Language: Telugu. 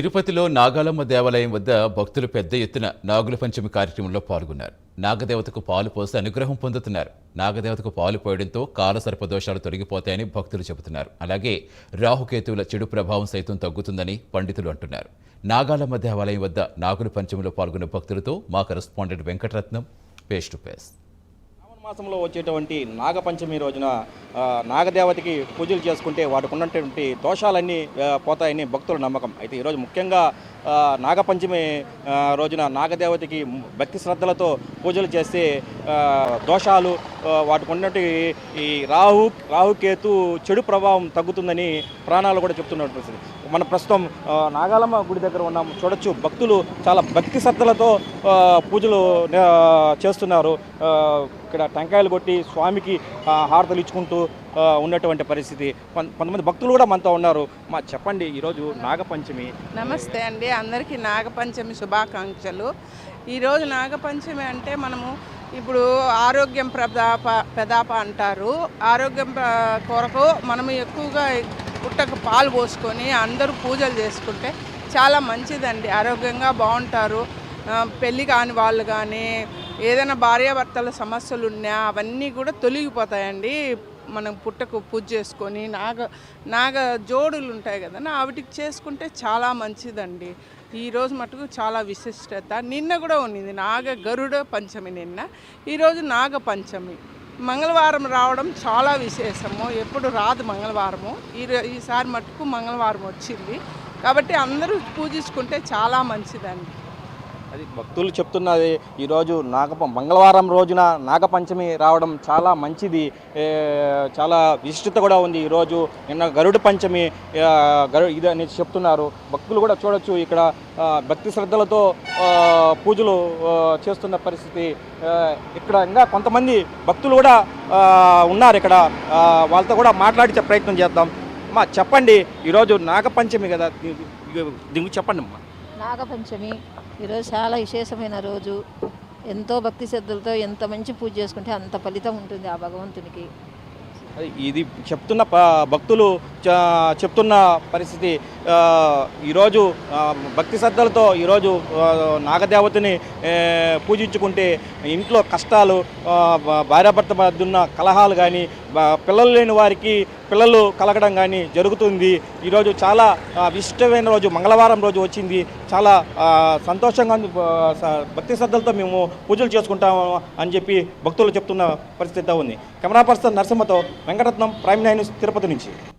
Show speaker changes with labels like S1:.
S1: తిరుపతిలో నాగాలమ్మ దేవాలయం వద్ద భక్తులు పెద్ద ఎత్తున నాగుల పంచమి కార్యక్రమంలో పాల్గొన్నారు. నాగదేవతకు పాలు పోసి అనుగ్రహం పొందుతున్నారు. నాగదేవతకు పాలు పోయడంతో కాల సర్పదోషాలు తొలగిపోతాయని భక్తులు చెబుతున్నారు. అలాగే రాహుకేతువుల చెడు ప్రభావం సైతం తగ్గుతుందని పండితులు అంటున్నారు. నాగాలమ్మ దేవాలయం వద్ద నాగుల పంచమిలో పాల్గొన్న భక్తులతో మా correspondent Venkataratnam face to
S2: face. మాసంలో వచ్చేటువంటి నాగపంచమి రోజున నాగదేవతకి పూజలు చేసుకుంటే వాటికి ఉన్నటువంటి దోషాలన్నీ పోతాయని భక్తుల నమ్మకం. అయితే ఈరోజు ముఖ్యంగా నాగపంచమి రోజున నాగదేవతకి భక్తి శ్రద్ధలతో పూజలు చేస్తే దోషాలు వాటికి ఉన్నటువంటి ఈ రాహు రాహుకేతు చెడు ప్రభావం తగ్గుతుందని ప్రాణాలు కూడా చెప్తున్నట్టు మన ప్రస్తుతం నాగాలమ్మ గుడి దగ్గర ఉన్నాం. చూడొచ్చు భక్తులు చాలా భక్తి శ్రద్ధలతో పూజలు చేస్తున్నారు. ఇక్కడ టెంకాయలు కొట్టి స్వామికి హారతలు ఇచ్చుకుంటూ ఉన్నటువంటి పరిస్థితి. కొంతమంది భక్తులు కూడా మనతో ఉన్నారు. మా చెప్పండి ఈరోజు నాగపంచమి.
S3: నమస్తే అండి. అందరికీ నాగపంచమి శుభాకాంక్షలు. ఈరోజు నాగపంచమి అంటే మనము ఇప్పుడు ఆరోగ్యం ప్రదాప పెదాప అంటారు. ఆరోగ్యం కొరకు మనము ఎక్కువగా పుట్టకు పాలు పోసుకొని అందరూ పూజలు చేసుకుంటే చాలా మంచిదండి. ఆరోగ్యంగా బాగుంటారు. పెళ్ళి కాని వాళ్ళు కానీ ఏదైనా భార్యాభర్తల సమస్యలు ఉన్నా అవన్నీ కూడా తొలగిపోతాయండి. మనం పుట్టకు పూజ చేసుకొని నాగ నాగ జోడులు ఉంటాయి కదా వాటికి చేసుకుంటే చాలా మంచిదండి. ఈరోజు మటుకు చాలా విశిష్టత. నిన్న కూడా ఉన్నింది నాగ గరుడ పంచమి నిన్న. ఈరోజు నాగ పంచమి. మంగళవారం రావడం చాలా విశేషము. ఎప్పుడు రాదు మంగళవారము. ఈ ఈసారి మటుకు మంగళవారం వచ్చింది. కాబట్టి అందరూ పూజించుకుంటే చాలా మంచిదండి.
S2: అది భక్తులు చెప్తున్నది ఈరోజు నాగప మంగళవారం రోజున నాగపంచమి రావడం చాలా మంచిది. చాలా విశిష్టత కూడా ఉంది ఈరోజు. నిన్న గరుడ పంచమి గరు ఇది అనేది చెప్తున్నారు. భక్తులు కూడా చూడొచ్చు ఇక్కడ భక్తి శ్రద్ధలతో పూజలు చేస్తున్న పరిస్థితి. ఇక్కడ ఇంకా కొంతమంది భక్తులు కూడా ఉన్నారు ఇక్కడ. వాళ్ళతో కూడా మాట్లాడించే ప్రయత్నం చేద్దాం. అమ్మా చెప్పండి. ఈరోజు నాగపంచమి కదా దీనికి చెప్పండి అమ్మా
S4: నాగపంచమి ఈరోజు చాలా విశేషమైన రోజు. ఎంతో భక్తి శ్రద్ధలతో ఎంత మంచి పూజ చేసుకుంటే అంత ఫలితం ఉంటుంది ఆ భగవంతునికి.
S2: ఇది చెప్తున్న భక్తులు చెప్తున్న పరిస్థితి. ఈరోజు భక్తి శ్రద్ధలతో ఈరోజు నాగదేవతని పూజించుకుంటే ఇంట్లో కష్టాలు భార్యాభర్త మధ్య ఉన్న కలహాలు కానీ పిల్లలు లేని వారికి పిల్లలు కలగడం కానీ జరుగుతుంది. ఈరోజు చాలా విశిష్టమైన రోజు మంగళవారం రోజు వచ్చింది. చాలా సంతోషంగా భక్తి శ్రద్ధలతో మేము పూజలు చేసుకుంటాము అని చెప్పి భక్తులు చెప్తున్న పరిస్థితి ఉంది. Camera person నరసింహతో Venkataratnam prime nine news Tirupati నుంచి.